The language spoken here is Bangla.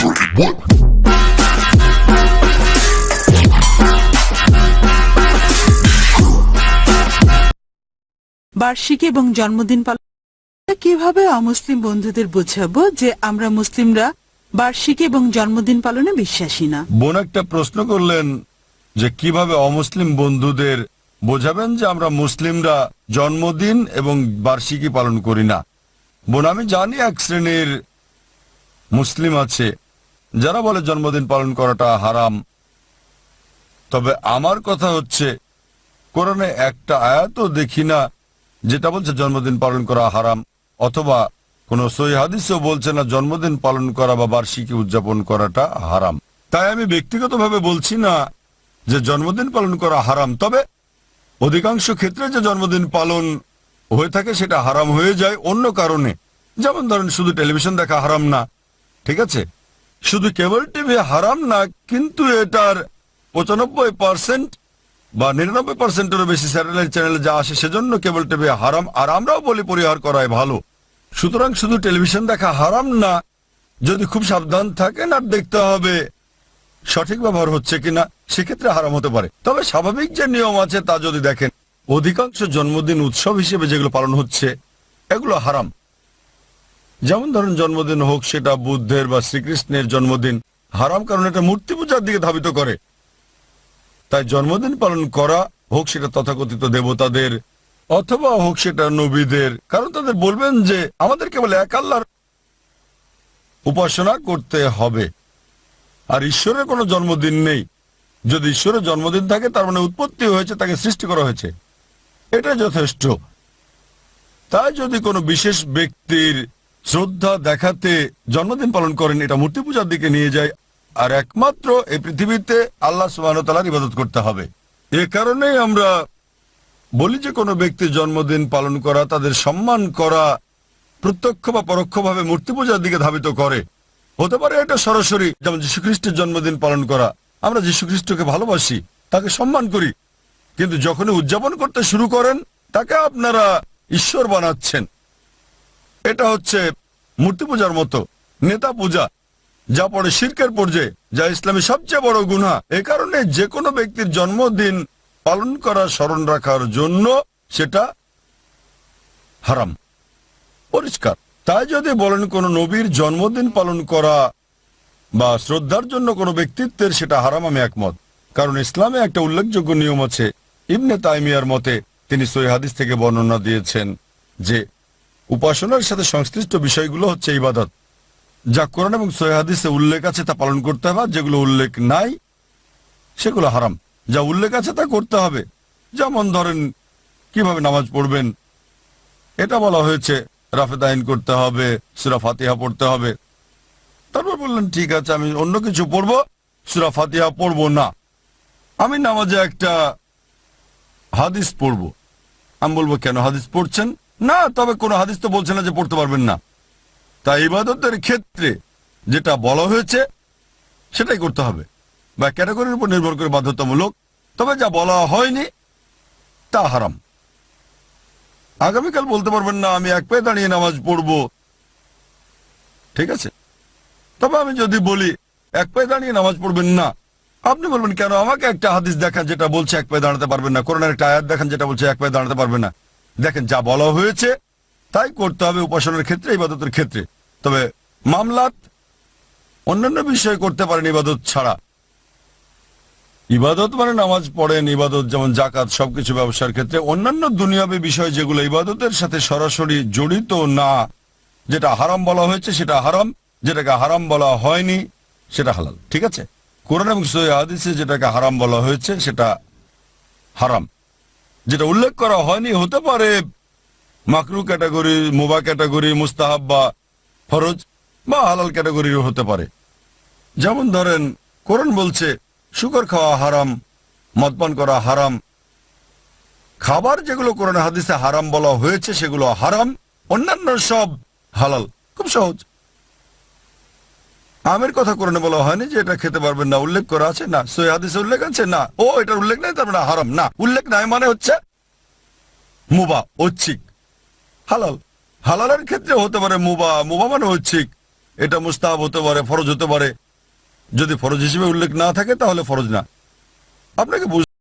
What? বার্ষিকী এবং জন্মদিন পালন কীভাবে অমুসলিম বন্ধুদের বোঝাবো যে আমরা মুসলিমরা বার্ষিকী এবং জন্মদিন পালনে বিশ্বাসী না? বোন একটা প্রশ্ন করলেন যে কীভাবে অমুসলিম বন্ধুদের বোঝাবেন যে আমরা মুসলিমরা জন্মদিন এবং বার্ষিকী পালন করি না? বোন আমি জানি এক শ্রেণির মুসলিম আছে। যারা বলে জন্মদিন পালন করাটা হারাম, তবে আমার কথা হচ্ছে, কোরআনে একটা আয়াত দেখি না যেটা বলছে জন্মদিন পালন করা হারাম, অথবা কোনো সই হাদিসও বলছে না জন্মদিন পালন করা বা বার্ষিকী উদযাপন করাটা হারাম। তাই আমি ব্যক্তিগতভাবে বলছি না যে জন্মদিন পালন করা হারাম, তবে অধিকাংশ ক্ষেত্রে যে জন্মদিন পালন হয়ে থাকে সেটা হারাম হয়ে যায় অন্য কারণে। যেমন ধরেন শুধু টেলিভিশন দেখা হারাম না, ঠিক আছে? শুধু কেবল টিভি হারাম না, কিন্তু এটার পঁচানব্বই পার্সেন্ট বা নিরানব্বই পার্সেন্টেরও বেশি স্যাটেলাইট চ্যানেলে যা আসে সেজন্য কেবল টিভি হারাম। আর আমরাও বলি পরিহার করাই ভালো। সুতরাং শুধু টেলিভিশন দেখা হারাম না, যদি খুব সাবধান থাকেন আর দেখতে হবে সঠিক ব্যবহার হচ্ছে কিনা, সেক্ষেত্রে হারাম হতে পারে। তবে স্বাভাবিক যে নিয়ম আছে তা যদি দেখেন, অধিকাংশ জন্মদিন উৎসব হিসেবে যেগুলো পালন হচ্ছে, এগুলো হারাম। যেমন ধরুন জন্মদিন হোক, সেটা বুদ্ধের বা শ্রীকৃষ্ণের জন্মদিন। হারাম কারণ এটা মূর্তি পূজার দিকে ধাবিত করে। তাই জন্মদিন পালন করা হোক, সেটা তথাকথিত দেবতাদের অথবা হোক, সেটা নবীদের। কারণ তাদের বলবেন যে, আমাদের কেবল এক আল্লাহর উপাসনা করতে হবে। আর ঈশ্বরের কোনো জন্মদিন নেই। যদি ঈশ্বরের জন্মদিন থাকে, তার মানে উৎপত্তি হয়েছে, তাকে সৃষ্টি করা হয়েছে। এটা যথেষ্ট। তাই যদি কোনো বিশেষ ব্যক্তির শ্রদ্ধা দেখাতে জন্মদিন পালন করেন, এটা মূর্তি পূজার দিকে নিয়ে যায়। আর একমাত্র এই পৃথিবীতে আল্লাহ সুবাহতালার ইবাদত করতে হবে। এ কারণেই আমরা বলি যে কোনো ব্যক্তির জন্মদিন পালন করা, তাদের সম্মান করা, প্রত্যক্ষ বা পরোক্ষভাবে মূর্তি পূজার দিকে ধাবিত করে। হতে পারে এটা সরাসরি যেমন যীশুখ্রিস্টের জন্মদিন পালন করা। আমরা যীশুখ্রিস্টকে ভালোবাসি, তাকে সম্মান করি। কিন্তু যখনই উদযাপন করতে শুরু করেন, তাকে আপনারা ঈশ্বর বানাচ্ছেন। এটা হচ্ছে মূর্তি পূজার মতো, নেতা পূজা, যা পড়ে শির্কের পর্যায়ে, যা ইসলামী সবচেয়ে বড় গুণা এ কারণে যে কোনো ব্যক্তির জন্মদিন পালন করা স্মরণ রাখার জন্য সেটা হারাম, পরিষ্কার। তাই যদি বলেন কোন নবীর জন্মদিন পালন করা বা শ্রদ্ধার জন্য কোনো ব্যক্তিত্বের, সেটা হারাম, আমি একমত। কারণ ইসলামে একটা উল্লেখযোগ্য নিয়ম আছে, ইবনে তাইমিয়ার মতে তিনি সই হাদিস থেকে বর্ণনা দিয়েছেন যে উপাসনার সাথে সংশ্লিষ্ট বিষয়গুলো হচ্ছে ইবাদত, যা কোরআন এবং সই হাদিসে উল্লেখ আছে তা পালন করতে হবে যেগুলো উল্লেখ নাই, সেগুলো হারাম। যা উল্লেখ আছে তা করতে হবে। যেমন ধরেন, কীভাবে নামাজ পড়বেন, এটা বলা হয়েছে রাফেদ আইন করতে হবে, সুরা ফাতিহা পড়তে হবে। তারপর বললেন, ঠিক আছে, আমি অন্য কিছু পড়ব, সুরা ফাতিহা পড়ব না। আমি নামাজে একটা হাদিস পড়ব। আমি বলব, কেন হাদিস পড়ছেন? না, তবে কোনো হাদিস তো বলছে না যে পড়তে পারবেন না। তাই ইবাদতের ক্ষেত্রে যেটা বলা হয়েছে, সেটাই করতে হবে। বা ক্যাটাগরির উপর নির্ভর করে বাধ্যতামূলক। তবে যা বলা হয়নি, তা হারাম। আগামীকাল বলতে পারবেন না, আমি এক পায়ে দাঁড়িয়ে নামাজ পড়ব। ঠিক আছে? তবে আমি যদি বলি, এক পায়ে দাঁড়িয়ে নামাজ পড়বেন না, আপনি বলবেন, কেন আমাকে একটা হাদিস দেখান যেটা বলছে এক পায়ে দাঁড়াতে পারবেন না? করোনার একটা আয়াত দেখান যেটা বলছে এক পায়ে দাঁড়াতে পারবেন না? দেখেন, যা বলা হয়েছে, তাই করতে হবে উপাসনার ক্ষেত্রে, ইবাদতের ক্ষেত্রে। তবে মামলাত অন্যান্য বিষয় করতে পারেন ইবাদত ছাড়া। ইবাদত মানে নামাজ পড়েন, ইবাদত যেমন জাকাত সবকিছু ব্যবসার ক্ষেত্রে। অন্যান্য দুনিয়াবী বিষয় যেগুলো ইবাদতের সাথে সরাসরি জড়িত না, যেটা হারাম বলা হয়েছে, সেটা হারাম। যেটাকে হারাম বলা হয়নি, সেটা হালাল। ঠিক আছে? কোরআন এবং সহি হাদিসে যেটাকে হারাম বলা হয়েছে, সেটা হারাম। যেটা উল্লেখ করা হয়নি, হতে পারে মাকরু ক্যাটাগরি, মোবা ক্যাটাগরি মুস্তাহাব বা ফরজ বা হালাল ক্যাটাগরিও হতে পারে। যেমন ধরেন, কোরআন বলছে, শুকর খাওয়া হারাম মদপান করা হারাম। খাবার যেগুলো কোরআন হাদিসে হারাম বলা হয়েছে, সেগুলো হারাম, অন্যান্য সব হালাল। খুব সহজ। আমের কথা কোরআনে বলা হয়নি যে এটা খেতে পারবেন না, উল্লেখ করা আছে? না। সই হাদিসে উল্লেখ আছে? না। ও, এটার উল্লেখ নেই, তার মানে হারাম। না। উল্লেখ নাই মানে হচ্ছে মুবা, ঐচ্ছিক। হালাল। হালালের ক্ষেত্রে হতে পারে মুবা। মুবা মানে ঐচ্ছিক। এটা মুস্তাব হতে পারে, ফরজ হতে পারে। যদি ফরজ হিসেবে উল্লেখ না থাকে, তাহলে ফরজ না। আপনাকে